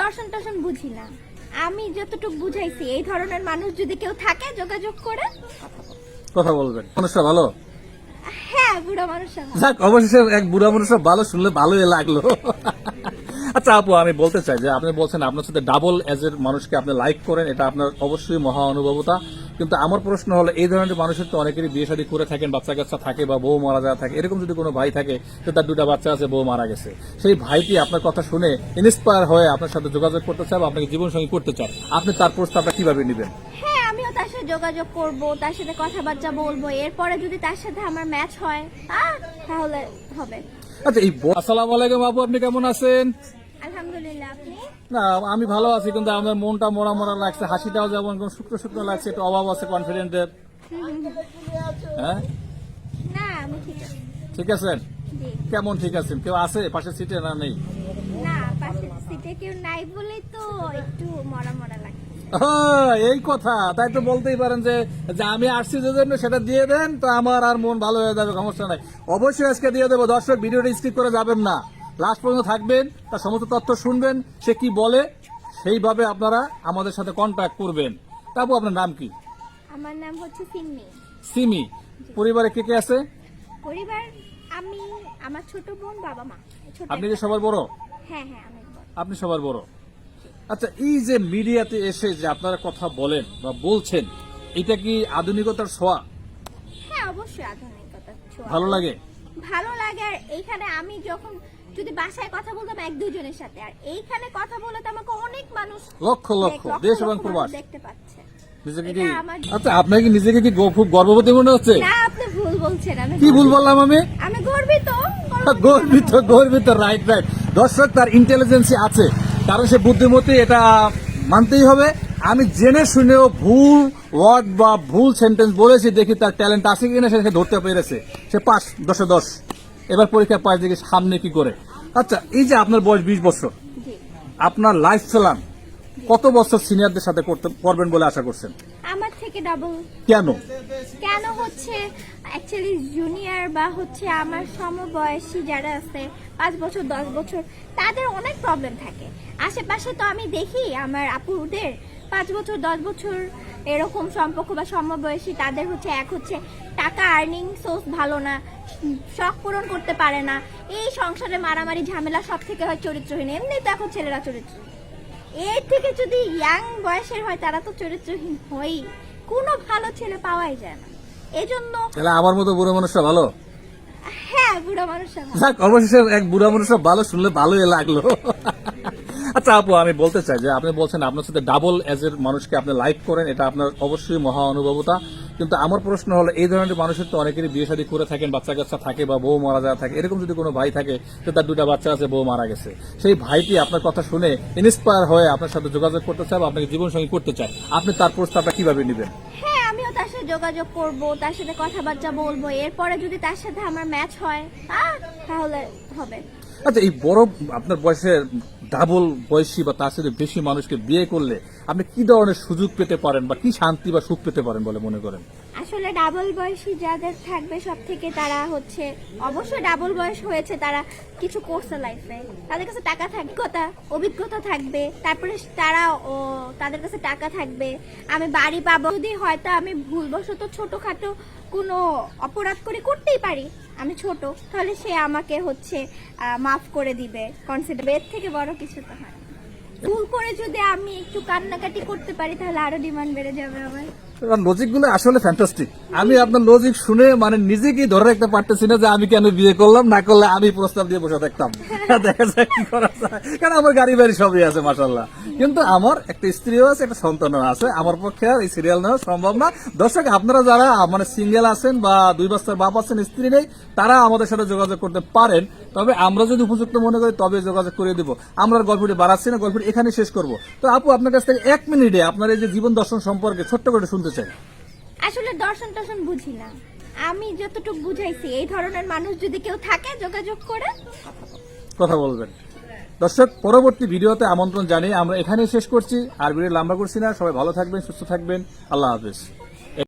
দর্শন টর্শন বুঝি না। আমি যতটুকু বুঝাইছি এই ধরনের মানুষ যদি কেউ থাকে যোগাযোগ করে। কথা বলবেন। মানুষটা ভালো? হ্যাঁ বুড়া মানুষরা যাক অবশেষে এক বুড়া মানুষের ভালো শুনলে ভালোই লাগল। আচ্ছা আপু আমি বলতে চাই যে আপনি বলছেন আপনার সাথে ডাবল এজ এর মানুষকে আপনি লাইক করেন এটা আপনার অবশ্যই মহা অনুভবতা কিন্তু আমার প্রশ্ন হলো এই ধরনের মানুষের তো অনেকেরই বিয়ে শাদী করে থাকেন বাচ্চা কাচ্চা থাকে বা বউ মারা যাওয়া থাকে এরকম যদি কোনো ভাই থাকে যে তার দুটা বাচ্চা আছে বউ মারা গেছে। সেই ভাইটি আপনার কথা শুনে ইন্সপায়ার হয়ে আপনার সাথে যোগাযোগ করতে চায় বা আপনাকে জীবন সঙ্গী করতে চায়? আপনি তার প্রস্তাবটা কীভাবে নেবেন? হ্যাঁ আমিও তার সাথে যোগাযোগ করব তার সাথে কথাবার্তা বলব। এরপরে যদি তার সাথে আমার ম্যাচ হয় তাহলে হবে। আচ্ছা এই আসসালামু আলাইকুম আপু আপনি কেমন আছেন? না আমি ভালো আছি কিন্তু আমার মনটা মরা মরা লাগছে হাসিটাও যেমন কোন শুকনো শুকনো লাগছে একটু অভাব আছে কনফিডেন্টের হ্যাঁ? ঠিক আছে। আছেন? কেমন ঠিক আছেন? কেউ আছে পাশের সিটে না নেই? এই কথা। তাই তো বলতেই পারেন যে যে আমি আসছি যে জন্য সেটা দিয়ে দেন তো আমার আর মন ভালো হয়ে যাবে সমস্যা নাই। অবশ্যই আজকে দিয়ে দেবো। দর্শক ভিডিওটা স্কিপ করে যাবেন না। লাস্ট পর্যন্ত থাকবেন তার সমস্ত তথ্য শুনবেন সে কি বলে সেইভাবে আপনারা আমাদের সাথে কন্ট্যাক্ট করবেন। তারপর আপনার নাম কি? আমার নাম হচ্ছে সিন্নি সিমি পরিবারে কে কে আছে? পরিবার আমি আমার ছোট বোন বাবা মা। আপনি কি একটা- সবার বড়? হ্যাঁ হ্যাঁ আমি বড়। আপনি সবার বড়। আচ্ছা এই যে মিডিয়াতে এসে যে আপনারা কথা বলেন বা বলছেন এটা কি আধুনিকতার ছোঁয়া? হ্যাঁ অবশ্যই আধুনিকতা ছোঁয়া। ভালো লাগে? ভালো লাগে আর এইখানে আমি যখন যদি বাসায় কথা বলতাম এক দুজনের সাথে আর এইখানে কথা বলে তো আমাকে অনেক মানুষ লক্ষ লক্ষ দেশ এবং প্রবাস। দেখতে পাচ্ছে। নিজেকে কি আচ্ছা আপনার কি নিজেকে কি খুব গর্ভবতী মনে হচ্ছে? না আপনি ভুল বলছেন আমি কি ভুল বললাম আমি? আমি গর্বিত গর্বিত। গর্বিত রাইট রাইট দর্শক তার ইন্টেলিজেন্সি আছে। কারণ সে বুদ্ধিমতী এটা মানতেই হবে। আমি জেনে শুনেও ভুল ওয়ার্ড বা ভুল সেন্টেন্স বলেছি দেখি তার ট্যালেন্ট আছে কিনা সে ধরতে পেরেছে। সে পাস দশে দশ। এবার পরীক্ষা পাস দেখি সামনে কি করে? আচ্ছা এই যে আপনার বয়স বিশ বছর আপনার লাইফ প্ল্যান কত বছর সিনিয়রদের সাথে করতে করবেন বলে আশা করছেন? আমার থেকে ডাবল কেন? কেন হচ্ছে অ্যাকচুয়ালি জুনিয়র বা হচ্ছে আমার সমবয়সী যারা আছে পাঁচ বছর দশ বছর তাদের অনেক প্রবলেম থাকে। আশেপাশে তো আমি দেখি আমার আপুদের পাঁচ বছর দশ বছর এরকম সম্পর্ক বা সমবয়সী তাদের হচ্ছে এক হচ্ছে টাকা আর্নিং সোর্স ভালো না শখ পূরণ করতে পারে না। এই সংসারে মারামারি ঝামেলা সব থেকে হয় চরিত্রহীন। এমনি তো এখন ছেলেরা চরিত্রহীন এর থেকে যদি ইয়াং বয়সের হয় তারা তো চরিত্রহীন হয়ই। কোনো ভালো ছেলে পাওয়াই যায় না। এজন্য তাহলে আমার মতো বুড়ো মানুষটা ভালো? হ্যাঁ বুড়ো মানুষ আমার। যাক অবশেষে এক বুড়া মানুষের ভালো শুনলে ভালোই লাগল। আচ্ছা আপু আমি বলতে চাই যে আপনি বলছেন আপনার সাথে ডাবল এজ এর মানুষকে আপনি লাইক করেন এটা আপনার অবশ্যই মহা অনুভবতা। কিন্তু আমার প্রশ্ন হলো এই ধরনের মানুষের তো অনেকেরই বিয়ে শাদী করে থাকেন বাচ্চা কাচ্চা থাকে বা বউ মারা যাওয়া থাকে এরকম যদি কোনো ভাই থাকে যে তার দুটা বাচ্চা আছে বউ মারা গেছে সেই ভাইটি আপনার কথা শুনে ইন্সপায়ার হয়ে আপনার সাথে যোগাযোগ করতে চায় বা আপনাকে জীবন সঙ্গী করতে চায় আপনি তার প্রস্তাবটা কীভাবে নেবেন? হ্যাঁ আমিও তার সাথে যোগাযোগ করব তার সাথে কথাবার্তা বলব এরপরে যদি তার সাথে আমার ম্যাচ হয় তাহলে হবে। আচ্ছা এই বড় আপনার বয়সের ডাবল বয়সী বা তার সাথে বেশি মানুষকে বিয়ে করলে আপনি কি ধরনের সুযোগ পেতে পারেন বা কি শান্তি বা সুখ পেতে পারেন বলে মনে করেন? আসলে ডাবল বয়সী যাদের থাকবে সব থেকে তারা হচ্ছে অবশ্যই ডাবল বয়স হয়েছে তারা কিছু করছে লাইফে তাদের কাছে টাকা থাকবে, অভিজ্ঞতা থাকবে, তারপরে তারা ও তাদের কাছে টাকা থাকবে। আমি বাড়ি পাবো, যদি হয়তো আমি ভুলবশত ছোটখাটো কোনো অপরাধ করে করতেই পারি, আমি ছোট, তাহলে সে আমাকে হচ্ছে মাফ করে দিবে কনসিডার এর থেকে বড় কিছু তো হয় ভুল করে যদি আমি একটু কান্নাকাটি করতে পারি, তাহলে আরও ডিমান্ড বেড়ে যাবে আমার। লজিকগুলো আসলে ফ্যান্টাস্টিক আমি আপনার লজিক শুনে মানে নিজেকেই ধরে রাখতে পারতেছি না যে আমি কেন বিয়ে করলাম না করলে আমি প্রস্তাব দিয়ে বসে থাকতাম। দেখা যাক কি করা যায়। কারণ আমার গাড়ি বাড়ি সবই আছে মাসাল্লাহ কিন্তু আমার একটা স্ত্রীও আছে একটা সন্তানও আছে। আমার পক্ষে আর এই সিরিয়াল নেওয়া সম্ভব না। দর্শক আপনারা যারা মানে সিঙ্গেল আছেন বা দুই বাচ্চার বাপ আছেন স্ত্রী নেই তারা আমাদের সাথে যোগাযোগ করতে পারেন। তবে আমরা যদি উপযুক্ত মনে করি তবে যোগাযোগ করে দিব। আমরা গল্পটি বাড়াচ্ছি না গল্পটি এখানে শেষ করব। তো আপু আপনার কাছ থেকে এক মিনিটে আপনার এই যে জীবন দর্শন সম্পর্কে ছোট্ট করে শুনতে চাই। আসলে দর্শন টর্শন বুঝি না। আমি যতটুকু বুঝাইছি এই ধরনের মানুষ যদি কেউ থাকে যোগাযোগ করে। কথা বলবেন। দর্শক পরবর্তী ভিডিওতে আমন্ত্রণ জানিয়ে আমরা এখানেই শেষ করছি। আর ভিডিও লম্বা করছি না। সবাই ভালো থাকবেন সুস্থ থাকবেন। আল্লাহ হাফিজ।